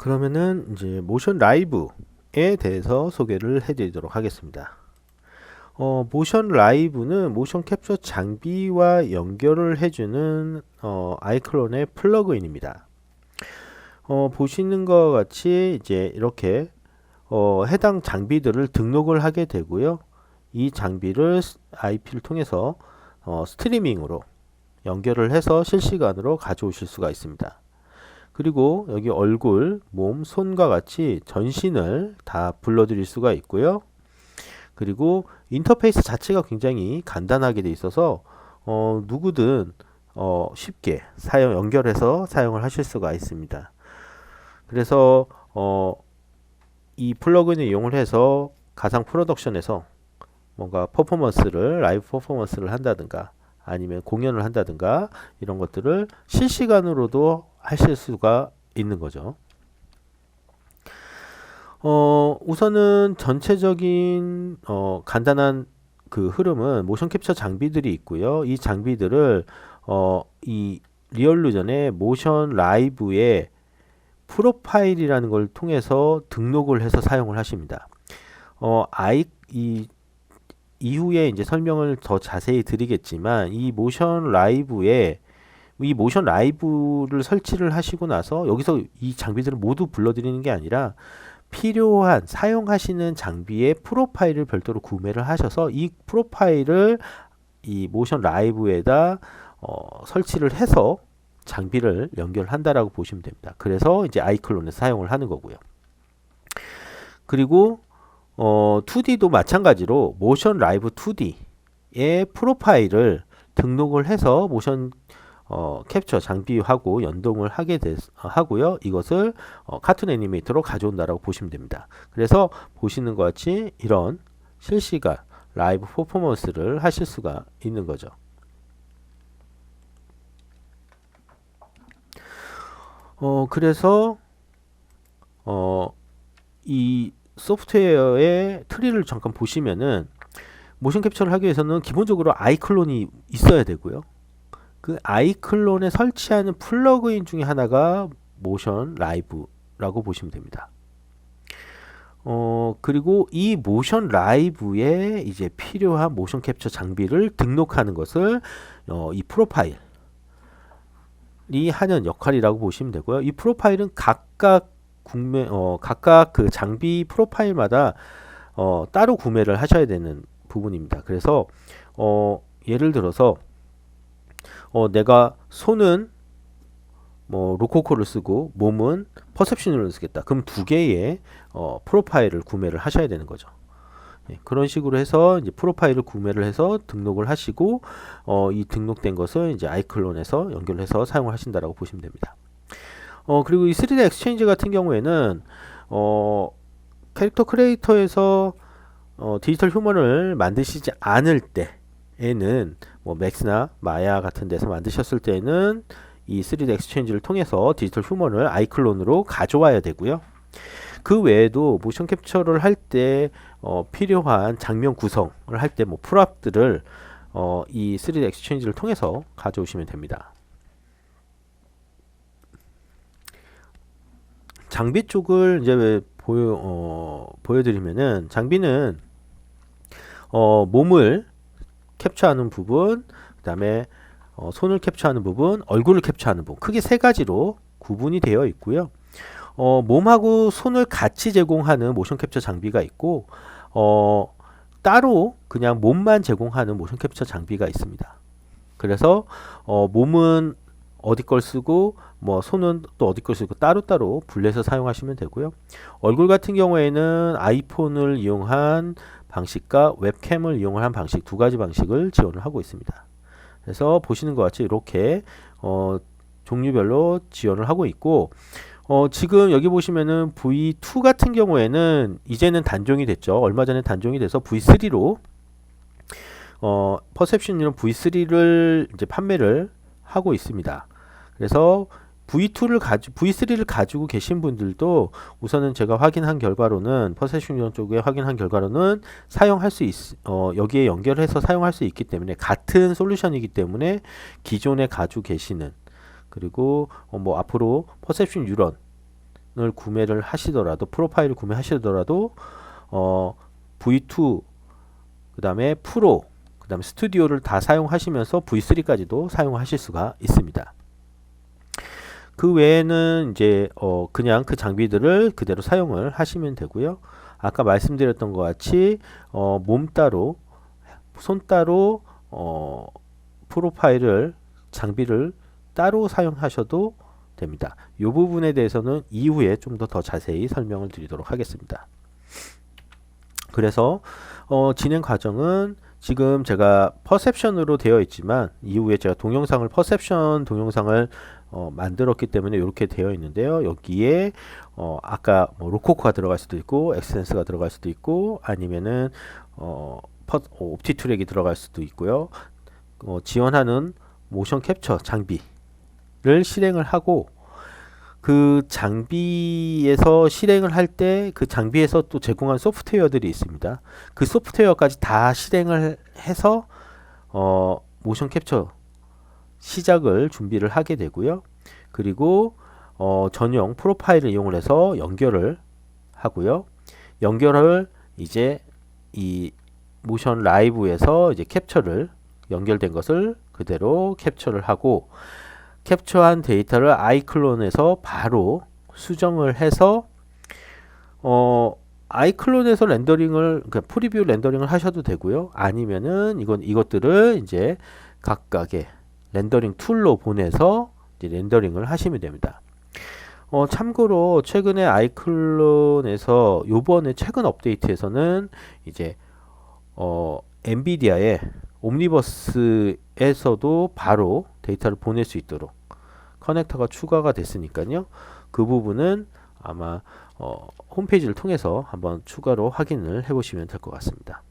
그러면은 이제 모션 라이브에 대해서 소개를 해드리도록 하겠습니다. 어, 모션 라이브는 모션 캡처 장비와 연결을 해주는 어, 아이클론의 플러그인입니다. 어, 보시는 것 같이 이제 이렇게 어, 해당 장비들을 등록을 하게 되고요. 이 장비를 IP를 통해서 어, 스트리밍으로 연결을 해서 실시간으로 가져오실 수가 있습니다. 그리고 여기 얼굴, 몸, 손과 같이 전신을 다 불러드릴 수가 있고요. 그리고 인터페이스 자체가 굉장히 간단하게 돼 있어서 어, 누구든 어, 쉽게 사용 연결해서 사용을 하실 수가 있습니다. 그래서 어, 이 플러그인을 이용을 해서 가상 프로덕션에서 뭔가 퍼포먼스를 라이브 퍼포먼스를 한다든가 아니면 공연을 한다든가 이런 것들을 실시간으로도 하실 수가 있는 거죠. 어, 우선은 전체적인 어, 간단한 그 흐름은 모션 캡처 장비들이 있고요. 이 장비들을 어, 이 리얼루전의 모션 라이브의 프로파일이라는 걸 통해서 등록을 해서 사용을 하십니다. 어, 아이 이 이후에 이제 설명을 더 자세히 드리겠지만 이 모션 라이브에 이 모션 라이브를 설치를 하시고 나서 여기서 이 장비들을 모두 불러드리는 게 아니라 필요한 사용하시는 장비의 프로파일을 별도로 구매를 하셔서 이 프로파일을 이 모션 라이브에다 어, 설치를 해서 장비를 연결한다라고 보시면 됩니다. 그래서 이제 아이클론에 사용을 하는 거고요. 그리고 어, 2D도 마찬가지로 모션 라이브 2D의 프로파일을 등록을 해서 모션 어, 캡처 장비하고 연동을 하게 되, 하고요. 이것을 어, 카툰 애니메이터로 가져온다라고 보시면 됩니다. 그래서 보시는 것 같이 이런 실시간 라이브 퍼포먼스를 하실 수가 있는 거죠. 어, 그래서 어, 이 소프트웨어의 트리를 잠깐 보시면은 모션 캡처를 하기 위해서는 기본적으로 아이클론이 있어야 되고요. 그 아이클론에 설치하는 플러그인 중에 하나가 모션 라이브라고 보시면 됩니다. 어, 그리고 이 모션 라이브에 이제 필요한 모션 캡처 장비를 등록하는 것을 어, 이 프로파일이 하는 역할이라고 보시면 되고요. 이 프로파일은 각각 국내 어, 각각 그 장비 프로파일마다 어, 따로 구매를 하셔야 되는 부분입니다. 그래서 어, 예를 들어서 어, 내가 손은 뭐 로코코를 쓰고 몸은 퍼셉션을 쓰겠다. 그럼 두 개의 어, 프로파일을 구매를 하셔야 되는 거죠. 예, 그런 식으로 해서 이제 프로파일을 구매를 해서 등록을 하시고 어, 이 등록된 것을 이제 아이클론에서 연결해서 사용을 하신다라고 보시면 됩니다. 어, 그리고 이 3D 엑스체인지 같은 경우에는 어, 캐릭터 크리에이터에서 어, 디지털 휴먼을 만드시지 않을 때 에는 뭐 맥스나 마야 같은 데서 만드셨을 때는 이 3D 엑스체인지를 통해서 디지털 휴먼을 아이클론으로 가져와야 되고요. 그 외에도 모션 캡처를 할때 어, 필요한 장면 구성을 할 때뭐 프랍들을 어, 이 3D 엑스체인지를 통해서 가져오시면 됩니다. 장비 쪽을 이제 보여 어, 보여드리면은 장비는 어, 몸을 캡처하는 부분, 그 다음에 어, 손을 캡처하는 부분, 얼굴을 캡처하는 부분, 크게 세 가지로 구분이 되어 있고요. 어, 몸하고 손을 같이 제공하는 모션 캡처 장비가 있고, 어, 따로 그냥 몸만 제공하는 모션 캡처 장비가 있습니다. 그래서 어, 몸은 어디 걸 쓰고 뭐 손은 또 어디 걸 쓰고 따로따로 분리해서 사용하시면 되고요. 얼굴 같은 경우에는 아이폰을 이용한 방식과 웹캠을 이용한 방식 두 가지 방식을 지원을 하고 있습니다. 그래서 보시는 것 같이 이렇게 어, 종류별로 지원을 하고 있고 어, 지금 여기 보시면은 V2 같은 경우에는 이제는 단종이 됐죠. 얼마 전에 단종이 돼서 V3로 어, 퍼셉션 이런 V3를 이제 판매를 하고 있습니다. 그래서 V2를 가지 V3를 가지고 계신 분들도 우선은 제가 확인한 결과로는 퍼세션 쪽에 확인한 결과로는 사용할 수 있, 어, 여기에 연결해서 사용할 수 있기 때문에 같은 솔루션이기 때문에 기존에 가지고 계시는 그리고 어, 뭐 앞으로 퍼셉션 유런을 구매를 하시더라도 프로파일을 구매하시더라도 어, V2 그 다음에 프로 그 다음에 스튜디오를 다 사용하시면서 V3까지도 사용하실 수가 있습니다. 그 외에는 이제 어 그냥 그 장비들을 그대로 사용을 하시면 되고요. 아까 말씀드렸던 것 같이 어, 몸 따로 손 따로 어, 프로파일을 장비를 따로 사용하셔도 됩니다. 이 부분에 대해서는 이후에 좀 더 더 자세히 설명을 드리도록 하겠습니다. 그래서 어, 진행 과정은 지금 제가 퍼셉션으로 되어 있지만 이후에 제가 동영상을 퍼셉션 동영상을 어, 만들었기 때문에 이렇게 되어 있는데요. 여기에 어, 아까 뭐 로코코가 들어갈 수도 있고 엑센스가 들어갈 수도 있고 아니면은 어, 퍼, 어, 옵티 트랙이 들어갈 수도 있고요. 어, 지원하는 모션 캡처 장비를 실행을 하고 그 장비에서 실행을 할 때 그 장비에서 또 제공한 소프트웨어들이 있습니다. 그 소프트웨어까지 다 실행을 해서 어, 모션 캡처 시작을 준비를 하게 되고요. 그리고 어, 전용 프로파일을 이용을 해서 연결을 하고요. 연결을 이제 이 모션 라이브에서 이제 캡처를 연결된 것을 그대로 캡처를 하고 캡처한 데이터를 아이클론에서 바로 수정을 해서 어 아이클론에서 렌더링을 그러니까 프리뷰 렌더링을 하셔도 되고요. 아니면은 이건 이것들을 이제 각각의 렌더링 툴로 보내서 렌더링을 하시면 됩니다. 어, 참고로 최근에 아이클론에서 요번에 최근 업데이트에서는 이제 어, 엔비디아의 옴니버스에서도 바로 데이터를 보낼 수 있도록 커넥터가 추가가 됐으니까요. 그 부분은 아마 어, 홈페이지를 통해서 한번 추가로 확인을 해보시면 될 것 같습니다.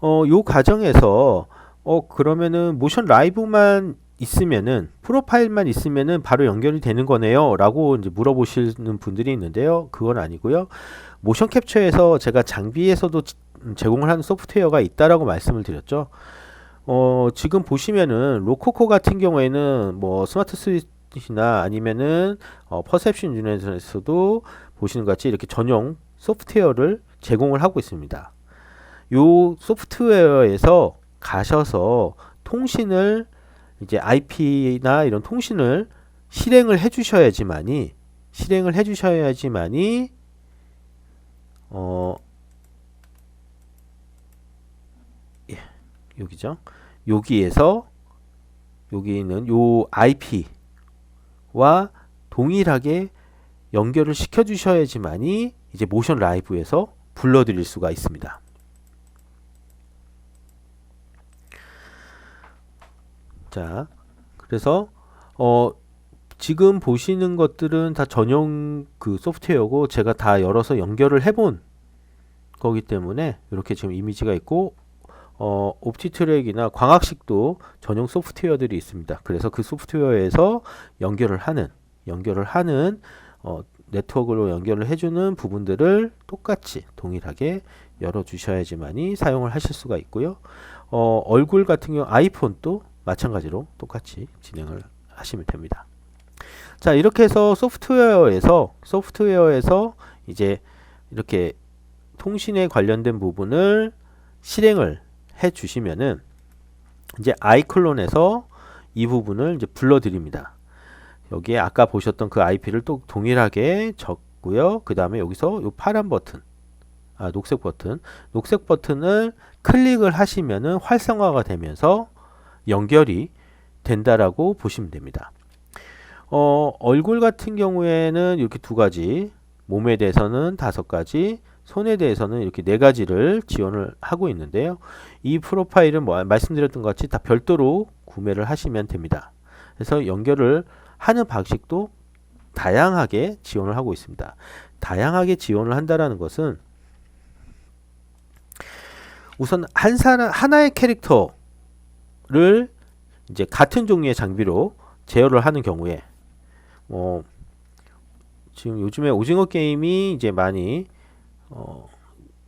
어, 요 과정에서 어, 그러면은 모션 라이브만 있으면은 프로파일만 있으면은 바로 연결이 되는 거네요 라고 이제 물어보시는 분들이 있는데요 그건 아니고요 모션 캡처에서 제가 장비에서도 제공을 하는 소프트웨어가 있다라고 말씀을 드렸죠 어 지금 보시면은 로코코 같은 경우에는 뭐 스마트 스위치나 아니면은 어, 퍼셉션 유닛에서도 보시는 것 같이 이렇게 전용 소프트웨어를 제공을 하고 있습니다. 요 소프트웨어에서 가셔서 통신을 이제 IP나 이런 통신을 실행을 해 주셔야지만이 실행을 해 주셔야지만이 어 예, 여기죠. 여기에서 여기 있는 요 IP와 동일하게 연결을 시켜 주셔야지만이 이제 모션 라이브에서 불러 드릴 수가 있습니다. 자, 그래서 어 지금 보시는 것들은 다 전용 그 소프트웨어고 제가 다 열어서 연결을 해본 거기 때문에 이렇게 지금 이미지가 있고 어 옵티 트랙이나 광학식도 전용 소프트웨어들이 있습니다. 그래서 그 소프트웨어에서 연결을 하는 연결을 하는 어 네트워크로 연결을 해주는 부분들을 똑같이 동일하게 열어 주셔야지만이 사용을 하실 수가 있고요. 어 얼굴 같은 경우 아이폰도 마찬가지로 똑같이 진행을 하시면 됩니다. 자, 이렇게 해서 소프트웨어에서 소프트웨어에서 이제 이렇게 통신에 관련된 부분을 실행을 해 주시면은 이제 아이클론에서 이 부분을 이제 불러 드립니다. 여기에 아까 보셨던 그 IP를 또 동일하게 적고요. 그 다음에 여기서 이 파란 버튼, 아, 녹색 버튼, 녹색 버튼을 클릭을 하시면은 활성화가 되면서 연결이 된다라고 보시면 됩니다. 어, 얼굴 같은 경우에는 이렇게 두 가지, 몸에 대해서는 다섯 가지, 손에 대해서는 이렇게 네 가지를 지원을 하고 있는데요. 이 프로파일은 뭐 말씀드렸던 것 같이 다 별도로 구매를 하시면 됩니다. 그래서 연결을 하는 방식도 다양하게 지원을 하고 있습니다. 다양하게 지원을 한다라는 것은 우선 한 사람 하나의 캐릭터 를 이제 같은 종류의 장비로 제어를 하는 경우에 뭐 지금 요즘에 오징어 게임이 이제 많이 어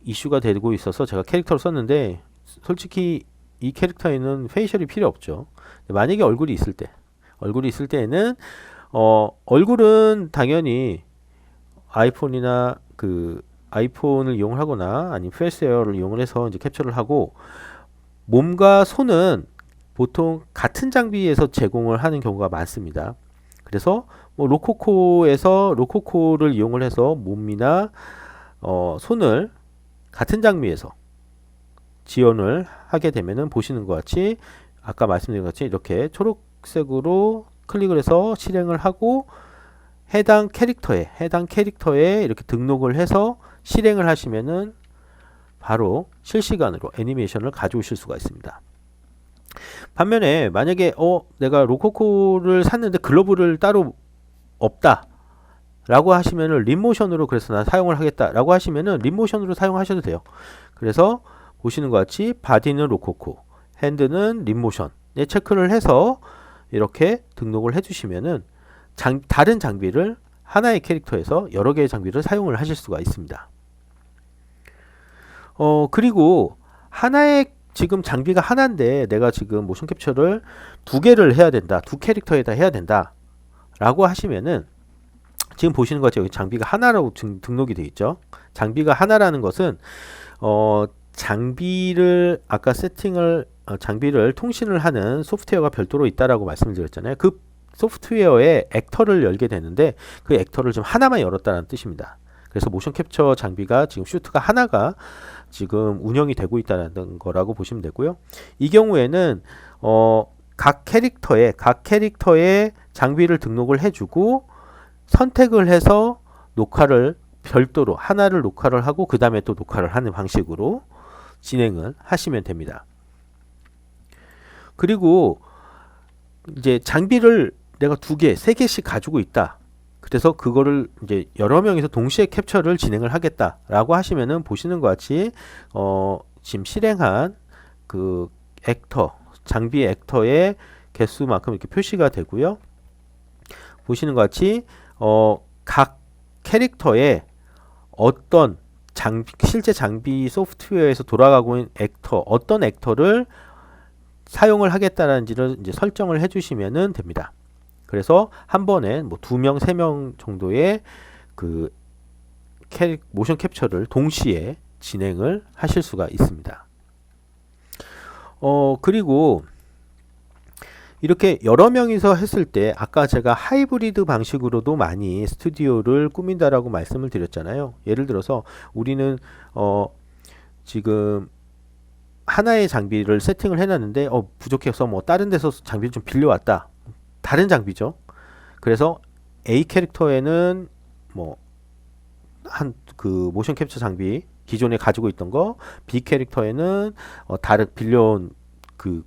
이슈가 되고 있어서 제가 캐릭터를 썼는데 솔직히 이 캐릭터에는 페이셜이 필요 없죠. 만약에 얼굴이 있을 때 얼굴이 있을 때에는 어, 얼굴은 당연히 아이폰이나 그 아이폰을 이용을 하거나 아니면 페이스웨어를 이용을 해서 이제 캡처를 하고 몸과 손은 보통 같은 장비에서 제공을 하는 경우가 많습니다. 그래서 뭐 로코코에서 로코코를 이용을 해서 몸이나 어, 손을 같은 장비에서 지원을 하게 되면은 보시는 것 같이 아까 말씀드린 것 같이 이렇게 초록색으로 클릭을 해서 실행을 하고 해당 캐릭터에 해당 캐릭터에 이렇게 등록을 해서 실행을 하시면은 바로 실시간으로 애니메이션을 가져오실 수가 있습니다. 반면에 만약에 어 내가 로코코를 샀는데 글러브를 따로 없다 라고 하시면은 립모션으로 그래서 나 사용을 하겠다 라고 하시면은 립모션으로 사용하셔도 돼요 그래서 보시는 것 같이 바디는 로코코 핸드는 립모션에 체크를 해서 이렇게 등록을 해주시면은 장, 다른 장비를 하나의 캐릭터에서 여러 개의 장비를 사용을 하실 수가 있습니다. 어, 그리고 하나의 지금 장비가 하나인데 내가 지금 모션 캡처를 두 개를 해야 된다. 두 캐릭터에다 해야 된다. 라고 하시면은 지금 보시는 것 같이 여기 장비가 하나라고 등, 등록이 되어 있죠. 장비가 하나라는 것은 어, 장비를 아까 세팅을 어, 장비를 통신을 하는 소프트웨어가 별도로 있다라고 말씀을 드렸잖아요. 그 소프트웨어에 액터를 열게 되는데 그 액터를 좀 하나만 열었다는 뜻입니다. 그래서 모션 캡처 장비가 지금 슈트가 하나가 지금 운영이 되고 있다는 거라고 보시면 되고요. 이 경우에는 어, 각 캐릭터에 각 캐릭터에 장비를 등록을 해주고 선택을 해서 녹화를 별도로 하나를 녹화를 하고 그 다음에 또 녹화를 하는 방식으로 진행을 하시면 됩니다. 그리고 이제 장비를 내가 두 개, 세 개씩 가지고 있다. 그래서 그거를 이제 여러 명이서 동시에 캡처를 진행을 하겠다라고 하시면은 보시는 것 같이 어 지금 실행한 그 액터 장비 액터의 개수만큼 이렇게 표시가 되고요. 보시는 것 같이 어 각 캐릭터에 어떤 장 실제 장비 소프트웨어에서 돌아가고 있는 액터 어떤 액터를 사용을 하겠다는지를 이제 설정을 해주시면은 됩니다. 그래서 한 번에 뭐 두 명, 세 명 정도의 그 캐, 모션 캡처를 동시에 진행을 하실 수가 있습니다. 어, 그리고 이렇게 여러 명이서 했을 때 아까 제가 하이브리드 방식으로도 많이 스튜디오를 꾸민다라고 말씀을 드렸잖아요. 예를 들어서 우리는 어 지금 하나의 장비를 세팅을 해놨는데 어 부족해서 뭐 다른 데서 장비를 좀 빌려왔다. 다른 장비죠. 그래서 A 캐릭터에는 뭐 한 그 모션 캡처 장비 기존에 가지고 있던 거 B 캐릭터에는 어 다른 빌려온 그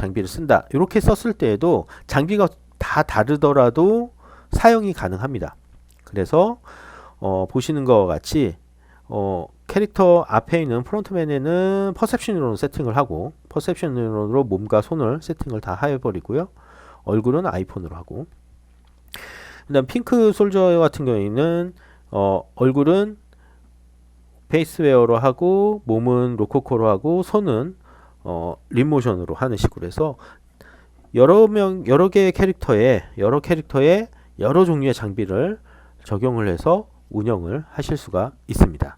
장비를 쓴다. 이렇게 썼을 때에도 장비가 다 다르더라도 사용이 가능합니다. 그래서 어 보시는 것 같이 어 캐릭터 앞에 있는 프론트맨에는 퍼셉션으로 세팅을 하고 퍼셉션으로 몸과 손을 세팅을 다 해버리고요. 얼굴은 아이폰으로 하고 그다음 핑크 솔저 같은 경우에는 어, 얼굴은 페이스웨어로 하고 몸은 로코코로 하고 손은 어, 립모션으로 하는 식으로 해서 여러 명 여러 개의 캐릭터에 여러 캐릭터에 여러 종류의 장비를 적용을 해서 운영을 하실 수가 있습니다.